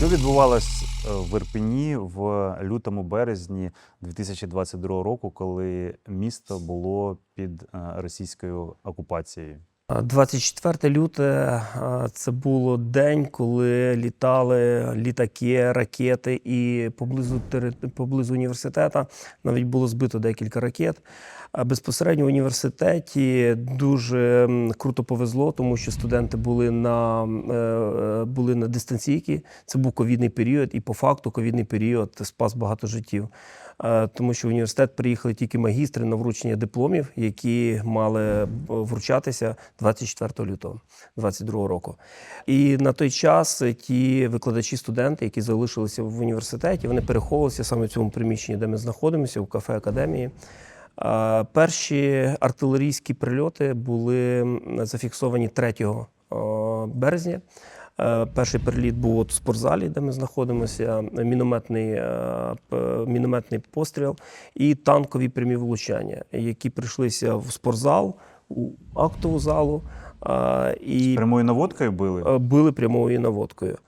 Що відбувалось е, в Ірпені в лютому березні 2022 року, коли місто було під е, російською окупацією? 24 люте це було день, коли літали літаки, ракети, і поблизу поблизу університету навіть було збито декілька ракет. Безпосередньо в університеті дуже круто повезло, тому що студенти були на, е, е, були на дистанційці. Це був ковідний період, і по факту ковідний період спас багато життів. Е, Тому що в університет приїхали тільки магістри на вручення дипломів, які мали вручатися 24 лютого 2022 року. І на той час ті викладачі, студенти, які залишилися в університеті, вони переховувалися саме в цьому приміщенні, де ми знаходимося, в кафе академії. Е, Перші артилерійські прильоти були зафіксовані 3 е, березня. Е, Перший переліт був от у спортзалі, де ми знаходимося, мінометний, е, мінометний постріл і танкові прямі влучання, які прийшлися в спортзал, у актову залу е, і Прямою наводкою били? е, били прямою наводкою. Е,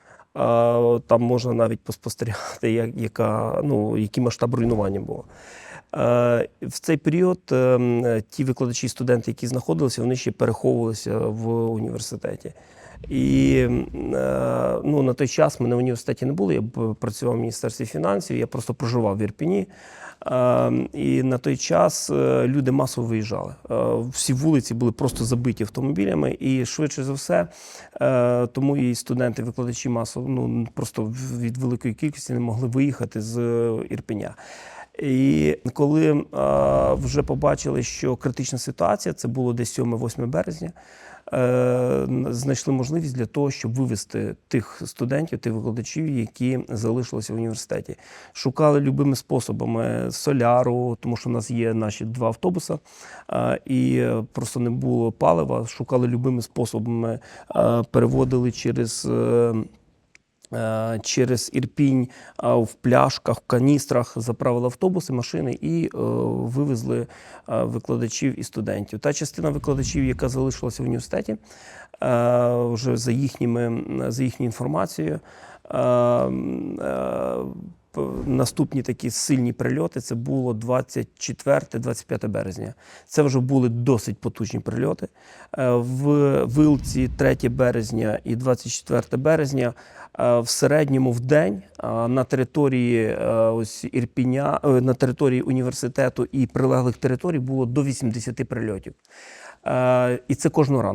Там можна навіть поспостерігати, як, яка, ну, який масштаб руйнування було. Е, В цей період е, ті викладачі студенти, які знаходилися, вони ще переховувалися в університеті. І е, ну, на той час ми на університеті не були. Я б працював в Міністерстві фінансів, я просто проживав в Ірпіні. Е, І на той час е, люди масово виїжджали. Е, Всі вулиці були просто забиті автомобілями, і швидше за все, е, тому і студенти, викладачі масово ну просто від великої кількості не могли виїхати з е, Ірпеня. І коли е, вже побачили, що критична ситуація, це було десь 7-8 березня. е, Знайшли можливість для того, щоб вивезти тих студентів, тих викладачів, які залишилися в університеті. Шукали любими способами соляру, тому що в нас є наші два автобуси, е, і просто не було палива. Шукали любими способами, е, переводили через. е, Через Ірпінь в пляшках, в каністрах заправили автобуси, машини і е, вивезли е, викладачів і студентів. Та частина викладачів, яка залишилася в університеті, е, вже за, їхніми, за їхньою інформацією, е, е, наступні такі сильні прильоти це було 24-25 березня. Це вже були досить потужні прильоти. Е, В Вилці 3 березня і 24 березня е, в середньому в день е, на території ось Ірпіня, на території університету і прилеглих територій було до 80 прильотів. І це кожного ранку.